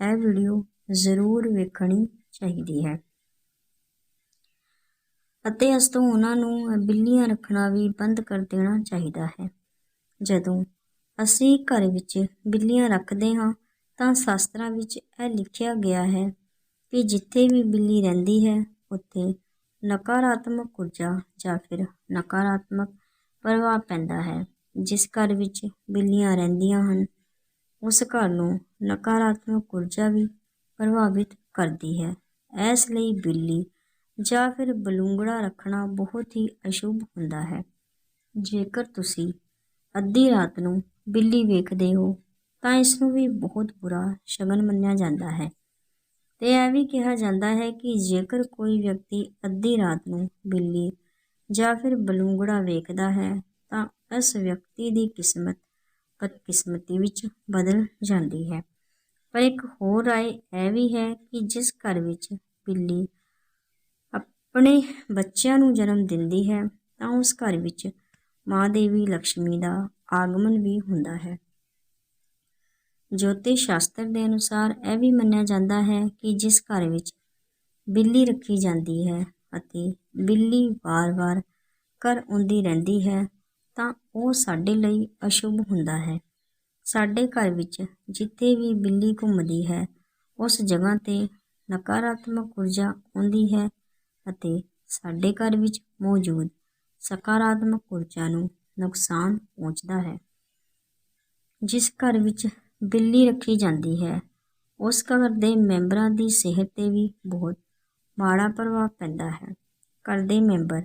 ਇਹ ਵੀਡੀਓ ਜ਼ਰੂਰ ਵੇਖਣੀ ਚਾਹੀਦੀ ਹੈ। ਅਤੇ ਇਸ ਤੋਂ ਉਹਨਾਂ ਨੂੰ ਬਿੱਲੀਆਂ ਰੱਖਣਾ ਵੀ ਬੰਦ ਕਰ ਦੇਣਾ ਚਾਹੀਦਾ ਹੈ। ਜਦੋਂ ਅਸੀਂ ਘਰ ਵਿੱਚ ਬਿੱਲੀਆਂ ਰੱਖਦੇ ਹਾਂ, ਤਾਂ ਸ਼ਾਸਤਰਾਂ ਵਿੱਚ ਇਹ ਲਿਖਿਆ ਗਿਆ ਹੈ ਕਿ ਜਿੱਥੇ ਵੀ ਬਿੱਲੀ ਰਹਿੰਦੀ ਹੈ, ਉੱਥੇ ਨਕਾਰਾਤਮਕ ਊਰਜਾ ਜਾਂ ਫਿਰ ਨਕਾਰਾਤਮਕ ਪ੍ਰਭਾਵ ਪੈਂਦਾ ਹੈ। ਜਿਸ ਘਰ ਵਿੱਚ ਬਿੱਲੀਆਂ ਰਹਿੰਦੀਆਂ ਹਨ, ਉਸ ਘਰ ਨੂੰ ਨਕਾਰਾਤਮਕ ਊਰਜਾ ਵੀ ਪ੍ਰਭਾਵਿਤ ਕਰਦੀ ਹੈ। ਇਸ ਲਈ ਬਿੱਲੀ ਜਾਂ ਫਿਰ ਬਲੂੰਗੜਾ ਰੱਖਣਾ ਬਹੁਤ ਹੀ ਅਸ਼ੁਭ ਹੁੰਦਾ ਹੈ। ਜੇਕਰ ਤੁਸੀਂ ਅੱਧੀ ਰਾਤ ਨੂੰ ਬਿੱਲੀ ਵੇਖਦੇ ਹੋ, ਤਾਂ ਇਸ ਨੂੰ ਵੀ ਬਹੁਤ ਬੁਰਾ ਸ਼ਗਨ ਮੰਨਿਆ ਜਾਂਦਾ ਹੈ। ਤੇ ਇਹ ਵੀ ਕਿਹਾ ਜਾਂਦਾ ਹੈ ਕਿ ਜੇਕਰ ਕੋਈ ਵਿਅਕਤੀ ਅੱਧੀ ਰਾਤ ਨੂੰ ਬਿੱਲੀ ਜਾਂ ਫਿਰ ਬਲੂੰਗੜਾ ਵੇਖਦਾ ਹੈ, ਤਾਂ ਇਸ ਵਿਅਕਤੀ ਦੀ ਕਿਸਮਤ ਬਦਕਿਸਮਤੀ ਵਿੱਚ ਬਦਲ ਜਾਂਦੀ ਹੈ। ਪਰ ਇੱਕ ਹੋਰ ਰਾਏ ਇਹ ਵੀ ਹੈ ਕਿ ਜਿਸ ਘਰ ਵਿੱਚ ਬਿੱਲੀ ਆਪਣੇ ਬੱਚਿਆਂ ਨੂੰ ਜਨਮ ਦਿੰਦੀ ਹੈ, ਤਾਂ ਉਸ ਘਰ ਵਿੱਚ ਮਾਂ ਦੇਵੀ ਲక్ష్ਮੀ ਦਾ ਆਗਮਨ ਵੀ ਹੁੰਦਾ ਹੈ। ਜੋਤਿਸ਼ ਸ਼ਾਸਤਰ ਦੇ ਅਨੁਸਾਰ ਇਹ ਵੀ ਮੰਨਿਆ ਜਾਂਦਾ ਹੈ ਕਿ ਜਿਸ ਘਰ ਵਿੱਚ ਬਿੱਲੀ ਰੱਖੀ ਜਾਂਦੀ ਹੈ ਅਤੇ ਬਿੱਲੀ ਵਾਰ-ਵਾਰ ਘਰ ਆਉਂਦੀ ਰਹਿੰਦੀ ਹੈ ਤਾਂ ਉਹ ਸਾਡੇ ਲਈ ਅਸ਼ੁਭ ਹੁੰਦਾ ਹੈ। ਸਾਡੇ ਘਰ ਵਿੱਚ ਜਿੱਥੇ ਵੀ ਬਿੱਲੀ ਘੁੰਮਦੀ ਹੈ, ਉਸ ਜਗ੍ਹਾ ਤੇ ਨਕਾਰਾਤਮਕ ਊਰਜਾ ਆਉਂਦੀ ਹੈ ਅਤੇ ਸਾਡੇ ਘਰ ਵਿੱਚ ਮੌਜੂਦ ਸਕਾਰਾਤਮਕ ਊਰਜਾ ਨੂੰ ਨੁਕਸਾਨ ਪਹੁੰਚਦਾ ਹੈ। ਜਿਸ ਘਰ ਵਿੱਚ ਬਿੱਲੀ ਰੱਖੀ ਜਾਂਦੀ ਹੈ, ਉਸ ਘਰ ਦੇ ਮੈਂਬਰਾਂ ਦੀ ਸਿਹਤ ਤੇ ਵੀ ਬਹੁਤ ਮਾੜਾ ਪ੍ਰਭਾਵ ਪੈਂਦਾ ਹੈ। ਘਰ ਦੇ ਮੈਂਬਰ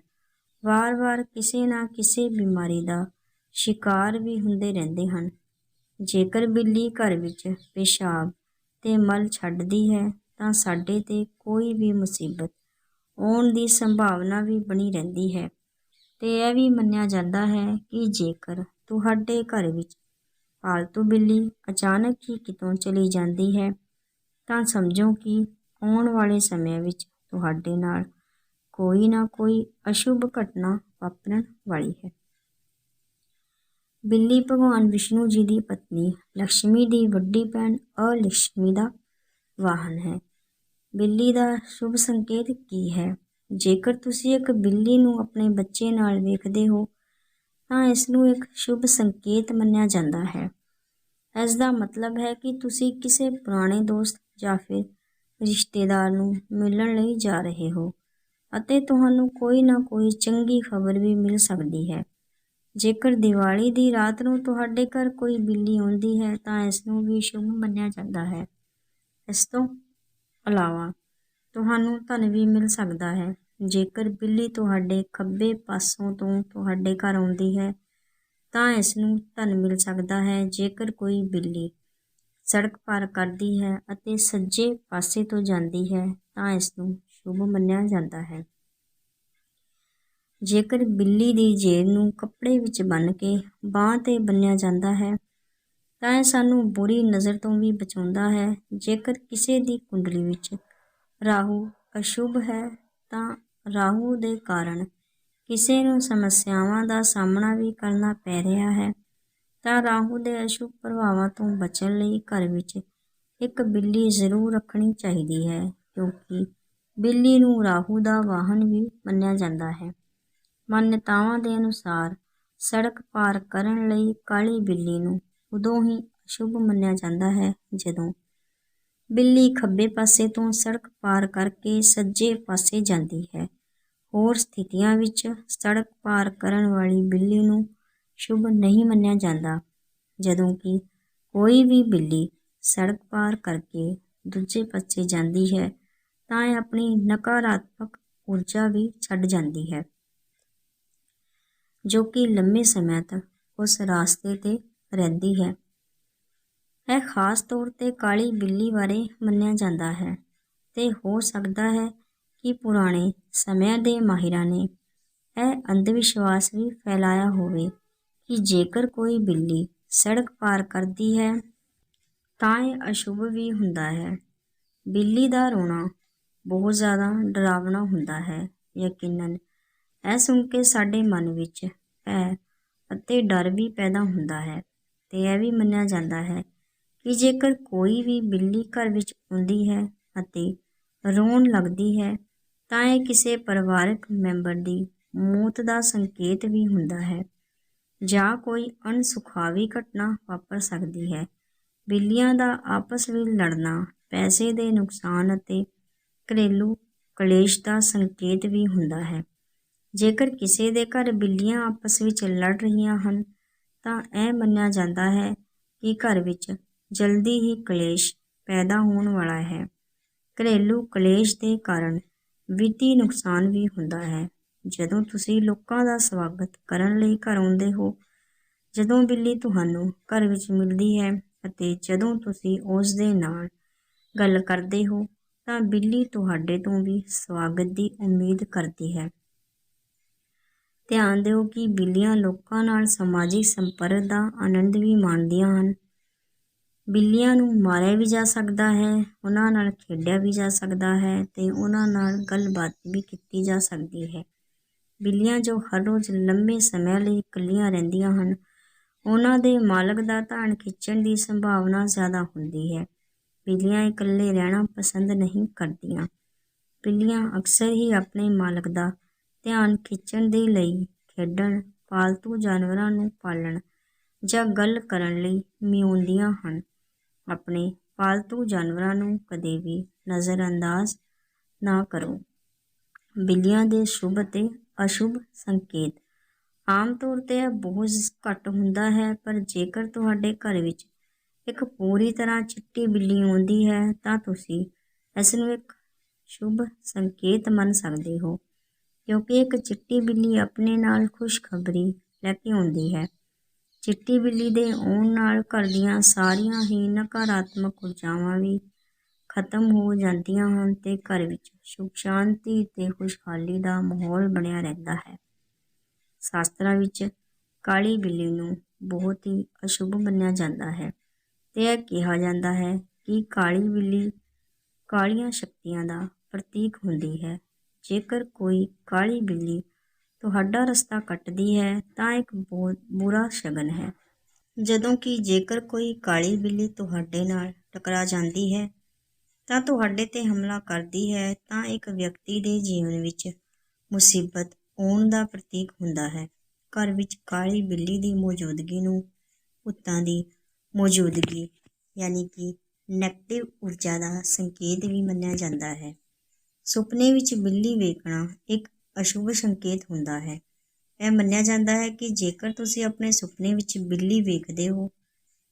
ਵਾਰ-ਵਾਰ ਕਿਸੇ ਨਾ ਕਿਸੇ ਬਿਮਾਰੀ ਦਾ ਸ਼ਿਕਾਰ ਵੀ ਹੁੰਦੇ ਰਹਿੰਦੇ ਹਨ। ਜੇਕਰ ਬਿੱਲੀ ਘਰ ਵਿੱਚ ਪੇਸ਼ਾਬ ਤੇ ਮਲ ਛੱਡਦੀ ਹੈ, ਤਾਂ ਸਾਡੇ ਤੇ ਕੋਈ ਵੀ ਮੁਸੀਬਤ ਆਉਣ ਦੀ ਸੰਭਾਵਨਾ ਵੀ ਬਣੀ ਰਹਿੰਦੀ ਹੈ। ਤੇ ਇਹ ਵੀ ਮੰਨਿਆ ਜਾਂਦਾ ਹੈ ਕਿ ਜੇਕਰ ਤੁਹਾਡੇ ਘਰ ਵਿੱਚ ਪਾਲਤੂ ਬਿੱਲੀ ਅਚਾਨਕ ਹੀ ਕਿਤੋਂ ਚਲੀ ਜਾਂਦੀ ਹੈ, ਤਾਂ ਸਮਝੋ ਕਿ ਆਉਣ ਵਾਲੇ ਸਮੇਂ ਵਿੱਚ ਤੁਹਾਡੇ ਨਾਲ ਕੋਈ ਨਾ ਕੋਈ ਅਸ਼ੁਭ ਘਟਨਾ ਵਾਪਰਨ ਵਾਲੀ ਹੈ। ਬਿੱਲੀ ਭਗਵਾਨ ਵਿਸ਼ਨੂੰ ਜੀ ਦੀ ਪਤਨੀ ਲక్ష్ਮੀ ਦੀ ਵੱਡੀ ਭੈਣ ਅਲక్ష్ਮੀ ਦਾ ਵਾਹਨ ਹੈ। ਬਿੱਲੀ ਦਾ ਸ਼ੁਭ ਸੰਕੇਤ ਕੀ ਹੈ? ਜੇਕਰ ਤੁਸੀਂ ਇੱਕ ਬਿੱਲੀ ਨੂੰ ਆਪਣੇ ਬੱਚੇ ਨਾਲ ਵੇਖਦੇ ਹੋ, ਤਾਂ ਇਸ ਨੂੰ ਇੱਕ ਸ਼ੁਭ ਸੰਕੇਤ ਮੰਨਿਆ ਜਾਂਦਾ ਹੈ। ਇਸ ਦਾ ਮਤਲਬ ਹੈ ਕਿ ਤੁਸੀਂ ਕਿਸੇ ਪੁਰਾਣੇ ਦੋਸਤ ਜਾਂ ਫਿਰ ਰਿਸ਼ਤੇਦਾਰ ਨੂੰ ਮਿਲਣ ਲਈ ਜਾ ਰਹੇ ਹੋ। ਅਤੇ ਤੁਹਾਨੂੰ ਕੋਈ ਨਾ ਕੋਈ ਚੰਗੀ ਖਬਰ ਵੀ ਮਿਲ ਸਕਦੀ ਹੈ। ਜੇਕਰ ਦੀਵਾਲੀ ਦੀ ਰਾਤ ਨੂੰ ਤੁਹਾਡੇ ਘਰ ਕੋਈ ਬਿੱਲੀ ਆਉਂਦੀ ਹੈ, ਤਾਂ ਇਸ ਨੂੰ ਵੀ ਸ਼ੁਭ ਮੰਨਿਆ ਜਾਂਦਾ ਹੈ। ਇਸ ਤੋਂ ਇਲਾਵਾ ਤੁਹਾਨੂੰ ਧਨ ਵੀ ਮਿਲ ਸਕਦਾ ਹੈ। ਜੇਕਰ ਬਿੱਲੀ ਤੁਹਾਡੇ ਖੱਬੇ ਪਾਸੋਂ ਤੋਂ ਤੁਹਾਡੇ ਘਰ ਆਉਂਦੀ ਹੈ, ਤਾਂ ਇਸ ਨੂੰ ਧਨ ਮਿਲ ਸਕਦਾ ਹੈ। ਜੇਕਰ ਕੋਈ ਬਿੱਲੀ ਸੜਕ ਪਾਰ ਕਰਦੀ ਹੈ ਅਤੇ ਸੱਜੇ ਪਾਸੇ ਤੋਂ ਜਾਂਦੀ ਹੈ, ਤਾਂ ਇਸ ਨੂੰ ਸ਼ੁਭ ਮੰਨਿਆ ਜਾਂਦਾ ਹੈ। ਜੇਕਰ ਬਿੱਲੀ ਦੀ ਜੇਬ ਨੂੰ ਕੱਪੜੇ ਵਿੱਚ ਬੰਨ੍ਹ ਕੇ ਬਾਂਹ 'ਤੇ ਬੰਨਿਆ ਜਾਂਦਾ ਹੈ, ਤਾਂ ਇਹ ਸਾਨੂੰ ਬੁਰੀ ਨਜ਼ਰ ਤੋਂ ਵੀ ਬਚਾਉਂਦਾ ਹੈ। ਜੇਕਰ ਕਿਸੇ ਦੀ ਕੁੰਡਲੀ ਵਿੱਚ ਰਾਹੂ ਅਸ਼ੁਭ ਹੈ, ਤਾਂ ਰਾਹੂ ਦੇ ਕਾਰਨ ਕਿਸੇ ਨੂੰ ਸਮੱਸਿਆਵਾਂ ਦਾ ਸਾਹਮਣਾ ਵੀ ਕਰਨਾ ਪੈ ਰਿਹਾ ਹੈ। ਤਾਂ ਰਾਹੂ ਦੇ ਅਸ਼ੁਭ ਪ੍ਰਭਾਵਾਂ ਤੋਂ ਬਚਣ ਲਈ ਘਰ ਵਿੱਚ ਇੱਕ ਬਿੱਲੀ ਜ਼ਰੂਰ ਰੱਖਣੀ ਚਾਹੀਦੀ ਹੈ, ਕਿਉਂਕਿ ਬਿੱਲੀ ਨੂੰ ਰਾਹੂ ਦਾ ਵਾਹਨ ਵੀ ਮੰਨਿਆ ਜਾਂਦਾ ਹੈ। ਮਾਨਤਾਵਾਂ ਦੇ ਅਨੁਸਾਰ ਸੜਕ ਪਾਰ ਕਰਨ ਲਈ ਕਾਲੀ ਬਿੱਲੀ ਨੂੰ ਉਦੋਂ ਹੀ ਅਸ਼ੁਭ ਮੰਨਿਆ ਜਾਂਦਾ ਹੈ ਜਦੋਂ ਬਿੱਲੀ ਖੱਬੇ ਪਾਸੇ ਤੋਂ ਸੜਕ ਪਾਰ ਕਰਕੇ ਸੱਜੇ ਪਾਸੇ ਜਾਂਦੀ ਹੈ। ਹੋਰ ਸਥਿਤੀਆਂ ਵਿੱਚ ਸੜਕ ਪਾਰ ਕਰਨ ਵਾਲੀ ਬਿੱਲੀ ਨੂੰ ਸ਼ੁਭ ਨਹੀਂ ਮੰਨਿਆ ਜਾਂਦਾ, ਜਦੋਂ ਕਿ ਕੋਈ ਵੀ ਬਿੱਲੀ ਸੜਕ ਪਾਰ ਕਰਕੇ ਦੂਜੇ ਪਾਸੇ ਜਾਂਦੀ ਹੈ ਤਾਂ ਇਹ ਆਪਣੀ ਨਕਾਰਾਤਮਕ ਊਰਜਾ ਵੀ ਛੱਡ ਜਾਂਦੀ ਹੈ, ਜੋ ਕਿ ਲੰਮੇ ਸਮੇਂ ਤੱਕ ਉਸ ਰਾਸਤੇ ਤੇ ਰਹਿੰਦੀ ਹੈ। ਇਹ ਖਾਸ ਤੌਰ ਤੇ ਕਾਲੀ ਬਿੱਲੀ ਬਾਰੇ ਮੰਨਿਆ ਜਾਂਦਾ ਹੈ ਤੇ ਹੋ ਸਕਦਾ ਹੈ ਕਿ ਪੁਰਾਣੇ ਸਮਿਆਂ ਦੇ ਮਾਹਿਰਾਂ ਨੇ ਇਹ ਅੰਧ ਵਿਸ਼ਵਾਸ ਵੀ ਫੈਲਾਇਆ ਹੋਵੇ ਕਿ ਜੇਕਰ ਕੋਈ ਬਿੱਲੀ ਸੜਕ ਪਾਰ ਕਰਦੀ ਹੈ, ਤਾਂ ਇਹ ਅਸ਼ੁਭ ਵੀ ਹੁੰਦਾ ਹੈ। ਬਿੱਲੀ ਦਾ ਰੋਣਾ ਬਹੁਤ ਜ਼ਿਆਦਾ ਡਰਾਵਣਾ ਹੁੰਦਾ ਹੈ ਯਕੀਨਨ। ਇਹ ਸੁਣ ਕੇ ਸਾਡੇ ਮਨ ਵਿੱਚ ਭੈ ਅਤੇ ਡਰ ਵੀ ਪੈਦਾ ਹੁੰਦਾ ਹੈ ਤੇ ਇਹ ਵੀ ਮੰਨਿਆ ਜਾਂਦਾ ਹੈ ਕਿ ਜੇਕਰ ਕੋਈ ਵੀ ਬਿੱਲੀ ਘਰ ਵਿੱਚ ਆਉਂਦੀ ਹੈ ਅਤੇ ਰੋਣ ਲੱਗਦੀ ਹੈ, ਤਾਂ ਇਹ ਕਿਸੇ ਪਰਿਵਾਰਕ ਮੈਂਬਰ ਦੀ ਮੌਤ ਦਾ ਸੰਕੇਤ ਵੀ ਹੁੰਦਾ ਹੈ ਜਾਂ ਕੋਈ ਅਣਸੁਖਾਵੀ ਘਟਨਾ ਵਾਪਰ ਸਕਦੀ ਹੈ। ਬਿੱਲੀਆਂ ਦਾ ਆਪਸ ਵਿੱਚ ਲੜਨਾ, ਪੈਸੇ ਦੇ ਨੁਕਸਾਨ ਅਤੇ ਘਰੇਲੂ ਕਲੇਸ਼ ਦਾ ਸੰਕੇਤ ਵੀ ਹੁੰਦਾ ਹੈ। ਜੇਕਰ ਕਿਸੇ ਦੇ ਘਰ ਬਿੱਲੀਆਂ ਆਪਸ ਵਿੱਚ ਲੜ ਰਹੀਆਂ ਹਨ, ਤਾਂ ਇਹ ਮੰਨਿਆ ਜਾਂਦਾ ਹੈ ਕਿ ਘਰ ਵਿੱਚ ਜਲਦੀ ਹੀ ਕਲੇਸ਼ ਪੈਦਾ ਹੋਣ ਵਾਲਾ ਹੈ। ਘਰੇਲੂ ਕਲੇਸ਼ ਦੇ ਕਾਰਨ ਵਿੱਤੀ ਨੁਕਸਾਨ ਵੀ ਹੁੰਦਾ ਹੈ। ਜਦੋਂ ਤੁਸੀਂ ਲੋਕਾਂ ਦਾ ਸਵਾਗਤ ਕਰਨ ਲਈ ਘਰ ਆਉਂਦੇ ਹੋ, ਜਦੋਂ ਬਿੱਲੀ ਤੁਹਾਨੂੰ ਘਰ ਵਿੱਚ ਮਿਲਦੀ ਹੈ ਅਤੇ ਜਦੋਂ ਤੁਸੀਂ ਉਸ ਦੇ ਨਾਲ ਗੱਲ ਕਰਦੇ ਹੋ ਤਾਂ ਬਿੱਲੀ ਤੁਹਾਡੇ ਤੋਂ ਵੀ ਸਵਾਗਤ ਦੀ ਉਮੀਦ ਕਰਦੀ ਹੈ। ਧਿਆਨ ਦਿਓ ਕਿ ਬਿੱਲੀਆਂ ਲੋਕਾਂ ਨਾਲ ਸਮਾਜਿਕ ਸੰਪਰਕ ਦਾ ਆਨੰਦ ਵੀ ਮਾਣਦੀਆਂ ਹਨ। ਬਿੱਲੀਆਂ ਨੂੰ ਮਾਰਿਆ ਵੀ ਜਾ ਸਕਦਾ ਹੈ, ਉਹਨਾਂ ਨਾਲ ਖੇਡਿਆ ਵੀ ਜਾ ਸਕਦਾ ਹੈ ਤੇ ਉਹਨਾਂ ਨਾਲ ਗੱਲਬਾਤ ਵੀ ਕੀਤੀ ਜਾ ਸਕਦੀ ਹੈ। ਬਿੱਲੀਆਂ ਜੋ ਹਰ ਰੋਜ਼ ਲੰਮੇ ਸਮੇਂ ਲਈ ਇਕੱਲੀਆਂ ਰਹਿੰਦੀਆਂ ਹਨ, ਉਹਨਾਂ ਦੇ ਮਾਲਕ ਦਾ ਧਿਆਨ ਖਿੱਚਣ ਦੀ ਸੰਭਾਵਨਾ ਜ਼ਿਆਦਾ ਹੁੰਦੀ ਹੈ। ਬਿੱਲੀਆਂ ਇਕੱਲੇ ਰਹਿਣਾ ਪਸੰਦ ਨਹੀਂ ਕਰਦੀਆਂ। ਬਿੱਲੀਆਂ ਅਕਸਰ ਹੀ ਆਪਣੇ ਮਾਲਕ ਦਾ ਧਿਆਨ ਖਿੱਚਣ ਦੇ ਲਈ ਖੇਡਣ, ਪਾਲਤੂ ਜਾਨਵਰਾਂ ਨੂੰ ਪਾਲਣ ਜਾਂ ਗੱਲ ਕਰਨ ਲਈ ਮਿਉਂਦੀਆਂ ਹਨ। ਆਪਣੇ ਪਾਲਤੂ ਜਾਨਵਰਾਂ ਨੂੰ ਕਦੇ ਵੀ ਨਜ਼ਰਅੰਦਾਜ਼ ਨਾ ਕਰੋ। ਬਿੱਲੀਆਂ ਦੇ ਸ਼ੁਭ ਅਤੇ ਅਸ਼ੁਭ ਸੰਕੇਤ। ਆਮ ਤੌਰ ਤੇ ਇਹ ਬਹੁਤ ਘੱਟ ਹੁੰਦਾ ਹੈ, ਪਰ ਜੇਕਰ ਤੁਹਾਡੇ ਘਰ ਵਿੱਚ ਇੱਕ ਪੂਰੀ ਤਰ੍ਹਾਂ ਚਿੱਟੀ ਬਿੱਲੀ ਆਉਂਦੀ ਹੈ, ਤਾਂ ਤੁਸੀਂ ਇਸ ਨੂੰ ਇੱਕ ਸ਼ੁਭ ਸੰਕੇਤ ਮੰਨ ਸਕਦੇ ਹੋ, ਕਿਉਂਕਿ ਇੱਕ ਚਿੱਟੀ ਬਿੱਲੀ ਆਪਣੇ ਨਾਲ ਖੁਸ਼ਖਬਰੀ ਲੈ ਕੇ ਆਉਂਦੀ ਹੈ। ਚਿੱਟੀ ਬਿੱਲੀ ਦੇ ਆਉਣ ਨਾਲ ਘਰ ਦੀਆਂ ਸਾਰੀਆਂ ਹੀ ਨਕਾਰਾਤਮਕ ਊਰਜਾਵਾਂ ਵੀ ਖਤਮ ਹੋ ਜਾਂਦੀਆਂ ਹਨ ਤੇ ਘਰ ਵਿੱਚ ਸੁਖ, ਸ਼ਾਂਤੀ ਤੇ ਖੁਸ਼ਹਾਲੀ ਦਾ ਮਾਹੌਲ ਬਣਿਆ ਰਹਿੰਦਾ ਹੈ। ਸ਼ਾਸਤਰਾਂ ਵਿੱਚ ਕਾਲੀ ਬਿੱਲੀ ਨੂੰ ਬਹੁਤ ਹੀ ਅਸ਼ੁਭ ਮੰਨਿਆ ਜਾਂਦਾ ਹੈ। ਤੇ ਇਹ ਕਿਹਾ ਜਾਂਦਾ ਹੈ ਕਿ ਕਾਲੀ ਬਿੱਲੀ ਕਾਲੀਆਂ ਸ਼ਕਤੀਆਂ ਦਾ ਪ੍ਰਤੀਕ ਹੁੰਦੀ ਹੈ। ਜੇਕਰ ਕੋਈ ਕਾਲੀ ਬਿੱਲੀ ਤੁਹਾਡਾ ਰਸਤਾ ਕੱਟਦੀ ਹੈ, ਤਾਂ ਇੱਕ ਬਹੁਤ ਬੁਰਾ ਸ਼ਗਨ ਹੈ। ਜਦੋਂ ਕਿ ਜੇਕਰ ਕੋਈ ਕਾਲੀ ਬਿੱਲੀ ਤੁਹਾਡੇ ਨਾਲ ਟਕਰਾ ਜਾਂਦੀ ਹੈ, ਤਾਂ ਤੁਹਾਡੇ ਤੇ ਹਮਲਾ ਕਰਦੀ ਹੈ, ਤਾਂ ਇੱਕ ਵਿਅਕਤੀ ਦੇ ਜੀਵਨ ਵਿੱਚ ਮੁਸੀਬਤ ਆਉਣ ਦਾ ਪ੍ਰਤੀਕ ਹੁੰਦਾ ਹੈ। ਘਰ ਵਿੱਚ ਕਾਲੀ ਬਿੱਲੀ ਦੀ ਮੌਜੂਦਗੀ ਨੂੰ ਭੂਤਾਂ ਦੀ ਮੌਜੂਦਗੀ, ਯਾਨੀ ਕਿ ਨੈਗੇਟਿਵ ਊਰਜਾ ਦਾ ਸੰਕੇਤ ਵੀ ਮੰਨਿਆ ਜਾਂਦਾ ਹੈ। ਸੁਪਨੇ ਵਿੱਚ ਬਿੱਲੀ ਵੇਖਣਾ ਇੱਕ ਅਸ਼ੁਭ ਸੰਕੇਤ ਹੁੰਦਾ ਹੈ। ਇਹ ਮੰਨਿਆ ਜਾਂਦਾ ਹੈ ਕਿ ਜੇਕਰ ਤੁਸੀਂ ਆਪਣੇ ਸੁਪਨੇ ਵਿੱਚ ਬਿੱਲੀ ਵੇਖਦੇ ਹੋ,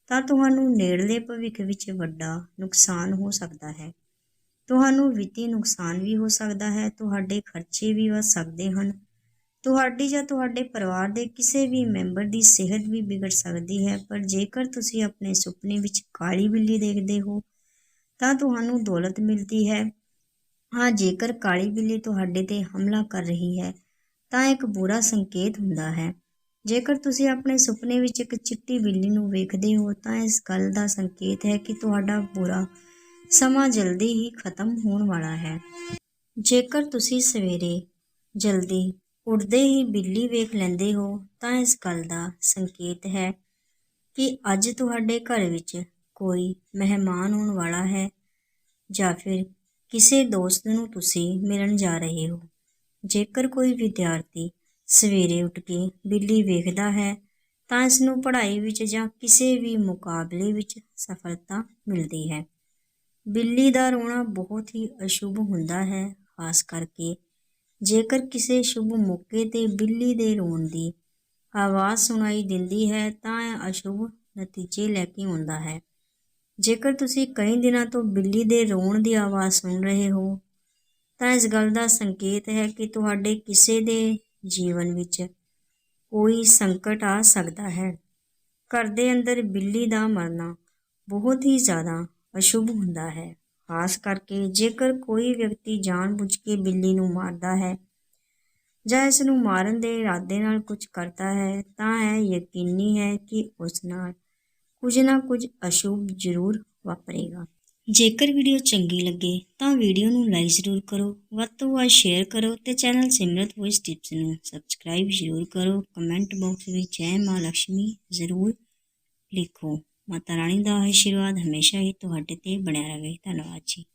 ਤਾਂ ਤੁਹਾਨੂੰ ਨੇੜਲੇ ਭਵਿੱਖ ਵਿੱਚ ਵੱਡਾ ਨੁਕਸਾਨ ਹੋ ਸਕਦਾ ਹੈ। ਤੁਹਾਨੂੰ ਵਿੱਤੀ ਨੁਕਸਾਨ ਵੀ ਹੋ ਸਕਦਾ ਹੈ, ਤੁਹਾਡੇ ਖਰਚੇ ਵੀ ਵੱਧ ਸਕਦੇ ਹਨ ਤੁਹਾਡੀ ਜਾਂ ਤੁਹਾਡੇ ਪਰਿਵਾਰ ਦੇ ਕਿਸੇ ਵੀ ਮੈਂਬਰ ਦੀ ਸਿਹਤ ਵੀ ਵਿਗੜ ਸਕਦੀ ਹੈ, ਪਰ ਜੇਕਰ ਤੁਸੀਂ ਆਪਣੇ ਸੁਪਨੇ ਵਿੱਚ ਕਾਲੀ ਬਿੱਲੀ ਦੇਖਦੇ ਹੋ, ਤਾਂ ਤੁਹਾਨੂੰ ਦੌਲਤ ਮਿਲਦੀ ਹੈ। ਹਾਂ, ਜੇਕਰ ਕਾਲੀ ਬਿੱਲੀ ਤੁਹਾਡੇ ਤੇ ਹਮਲਾ ਕਰ ਰਹੀ ਹੈ, ਤਾਂ ਇੱਕ ਬੁਰਾ ਸੰਕੇਤ ਹੁੰਦਾ ਹੈ। ਜੇਕਰ ਤੁਸੀਂ ਆਪਣੇ ਸੁਪਨੇ ਵਿੱਚ ਇੱਕ ਚਿੱਟੀ ਬਿੱਲੀ ਨੂੰ ਵੇਖਦੇ ਹੋ, ਤਾਂ ਇਸ ਗੱਲ ਦਾ ਸੰਕੇਤ ਹੈ ਕਿ ਤੁਹਾਡਾ ਬੁਰਾ ਸਮਾਂ ਜਲਦੀ ਹੀ ਖਤਮ ਹੋਣ ਵਾਲਾ ਹੈ। ਜੇਕਰ ਤੁਸੀਂ ਸਵੇਰੇ ਜਲਦੀ ਉੱਠਦੇ ਹੀ ਬਿੱਲੀ ਵੇਖ ਲੈਂਦੇ ਹੋ ਤਾਂ ਇਸ ਗੱਲ ਦਾ ਸੰਕੇਤ ਹੈ ਕਿ ਅੱਜ ਤੁਹਾਡੇ ਘਰ ਵਿੱਚ ਕੋਈ ਮਹਿਮਾਨ ਆਉਣ ਵਾਲਾ ਹੈ ਜਾਂ ਫਿਰ ਕਿਸੇ ਦੋਸਤ ਨੂੰ ਤੁਸੀਂ ਮਿਲਣ ਜਾ ਰਹੇ ਹੋ। ਜੇਕਰ ਕੋਈ ਵਿਦਿਆਰਥੀ ਸਵੇਰੇ ਉੱਠ ਕੇ ਬਿੱਲੀ ਵੇਖਦਾ ਹੈ ਤਾਂ ਇਸ ਨੂੰ ਪੜ੍ਹਾਈ ਵਿੱਚ ਜਾਂ ਕਿਸੇ ਵੀ ਮੁਕਾਬਲੇ ਵਿੱਚ ਸਫਲਤਾ ਮਿਲਦੀ ਹੈ। ਬਿੱਲੀ ਦਾ ਰੋਣਾ ਬਹੁਤ ਹੀ ਅਸ਼ੁਭ ਹੁੰਦਾ ਹੈ, ਖਾਸ ਕਰਕੇ ਜੇਕਰ ਕਿਸੇ ਸ਼ੁਭ ਮੌਕੇ ਤੇ ਬਿੱਲੀ ਦੇ ਰੋਣ ਦੀ ਆਵਾਜ਼ ਸੁਣਾਈ ਦਿੰਦੀ ਹੈ, ਤਾਂ ਇਹ ਅਸ਼ੁਭ ਨਤੀਜੇ ਲੈ ਕੇ ਆਉਂਦਾ ਹੈ। ਜੇਕਰ ਤੁਸੀਂ ਕਈ ਦਿਨਾਂ ਤੋਂ ਬਿੱਲੀ ਦੇ ਰੋਣ ਦੀ ਆਵਾਜ਼ ਸੁਣ ਰਹੇ ਹੋ, ਤਾਂ ਇਸ ਗੱਲ ਦਾ ਸੰਕੇਤ ਹੈ ਕਿ ਤੁਹਾਡੇ ਕਿਸੇ ਦੇ ਜੀਵਨ ਵਿੱਚ ਕੋਈ ਸੰਕਟ ਆ ਸਕਦਾ ਹੈ। ਘਰ ਦੇ ਅੰਦਰ ਬਿੱਲੀ ਦਾ ਮਰਨਾ ਬਹੁਤ ਹੀ ਜ਼ਿਆਦਾ ਅਸ਼ੁਭ ਹੁੰਦਾ ਹੈ। ਖਾਸ ਕਰਕੇ ਜੇਕਰ ਕੋਈ ਵਿਅਕਤੀ ਜਾਣਬੁੱਝ ਕੇ ਬਿੱਲੀ ਨੂੰ ਮਾਰਦਾ ਹੈ ਜਾਂ ਇਸ ਨੂੰ ਮਾਰਨ ਦੇ ਇਰਾਦੇ ਨਾਲ ਕੁਝ ਕਰਦਾ ਹੈ, ਤਾਂ ਇਹ ਯਕੀਨੀ ਹੈ ਕਿ ਉਸ ਨਾਲ ਕੁਝ ਨਾ ਕੁਝ ਅਸ਼ੁਭ ਜ਼ਰੂਰ ਵਾਪਰੇਗਾ। ਜੇਕਰ ਵੀਡੀਓ ਚੰਗੀ ਲੱਗੇ, ਤਾਂ ਵੀਡੀਓ ਨੂੰ ਲਾਈਕ ਜ਼ਰੂਰ ਕਰੋ, ਵੱਧ ਤੋਂ ਵੱਧ ਸ਼ੇਅਰ ਕਰੋ ਤੇ ਚੈਨਲ ਸਿਮਰਤ ਵੌਇਸ ਟਿਪਸ ਨੂੰ ਸਬਸਕ੍ਰਾਈਬ ਜ਼ਰੂਰ ਕਰੋ। ਕਮੈਂਟ ਬਾਕਸ ਵਿੱਚ ਜੈ ਮਾਂ ਲక్ష్ਮੀ ਜ਼ਰੂਰ ਲਿਖੋ। ਮਾਤਾ ਰਾਣੀ ਦਾ ਆਸ਼ੀਰਵਾਦ ਹਮੇਸ਼ਾ ਹੀ ਤੁਹਾਡੇ ਤੇ ਬਣਿਆ ਰਹੇ। ਧੰਨਵਾਦ ਜੀ।